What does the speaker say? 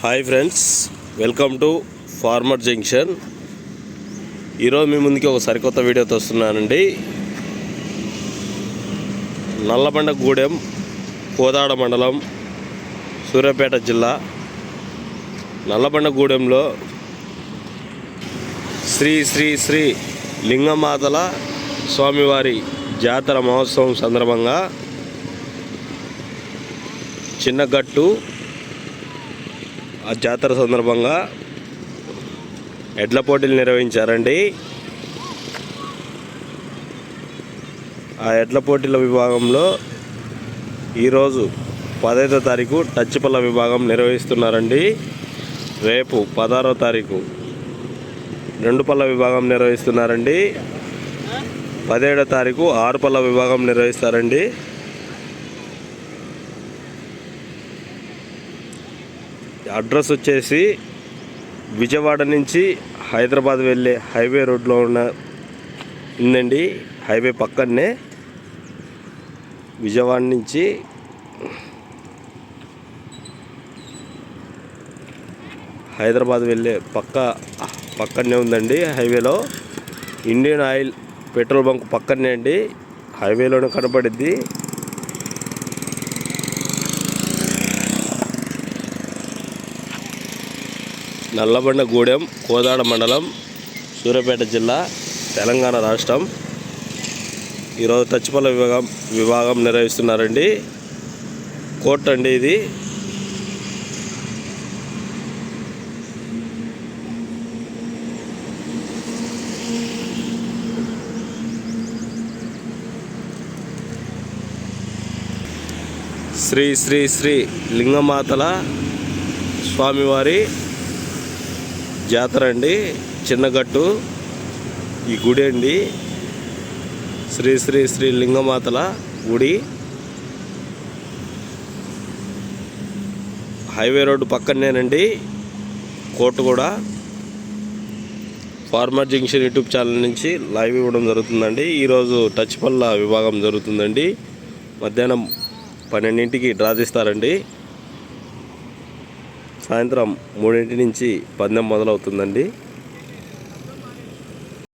Hi friends welcome to farmer junction. ఈరోజు మీ ముందుకి ఒక సరికొత్త వీడియోతో వస్తున్నానండి నల్లబండ గూడెం కోదాడ మండలం సూర్యాపేట జిల్లా. నల్లబండ గూడెంలో శ్రీ శ్రీ శ్రీ లింగమాతల స్వామివారి జాతర మహోత్సవం సందర్భంగా చిన్నగట్టు ఆ జాతర సందర్భంగా ఎడ్ల పోటీలు నిర్వహించారండి. ఆ ఎడ్ల పోటీల విభాగంలో ఈరోజు పదహైదో తారీఖు టచ్పల్ల విభాగం నిర్వహిస్తున్నారండి. రేపు పదహారో తారీఖు రెండు పళ్ళ విభాగం నిర్వహిస్తున్నారండి. పదిహేడో తారీఖు ఆరు పళ్ళ విభాగం నిర్వహిస్తారండి. అడ్రస్ వచ్చేసి విజయవాడ నుంచి హైదరాబాద్ వెళ్ళే హైవే రోడ్లో ఉన్న ఉందండి. హైవే పక్కనే విజయవాడ నుంచి హైదరాబాద్ వెళ్ళే పక్క పక్కనే ఉందండి హైవేలో. ఇండియన్ ఆయిల్ పెట్రోల్ బంక్ పక్కనే అండి. హైవేలోనే కనపడిద్ది. నల్లబండగూడెం కోదాడ మండలం సూర్యాపేట జిల్లా తెలంగాణ రాష్ట్రం. ఈరోజు టచ్పల్ల విభాగం విభాగం నిర్వహిస్తున్నారండి. కోర్టు అండి ఇది. శ్రీ శ్రీ శ్రీ లింగమాతల స్వామివారి జాతర అండి చిన్నగట్టు ఈ గుడి అండి. శ్రీ శ్రీ శ్రీ లింగమాతల గుడి. హైవే రోడ్డు పక్కనేనండి కోర్టు కూడా ఫార్మర్ జంక్షన్ యూట్యూబ్ ఛానల్ నుంచి లైవ్ ఇవ్వడం జరుగుతుందండి. ఈరోజు టచ్ పల్ల విభాగం జరుగుతుందండి. మధ్యాహ్నం పన్నెండింటికి డ్రా తీస్తారండి. సాయంత్రం మూడింటి నుంచి పందెం మొదలవుతుందండి.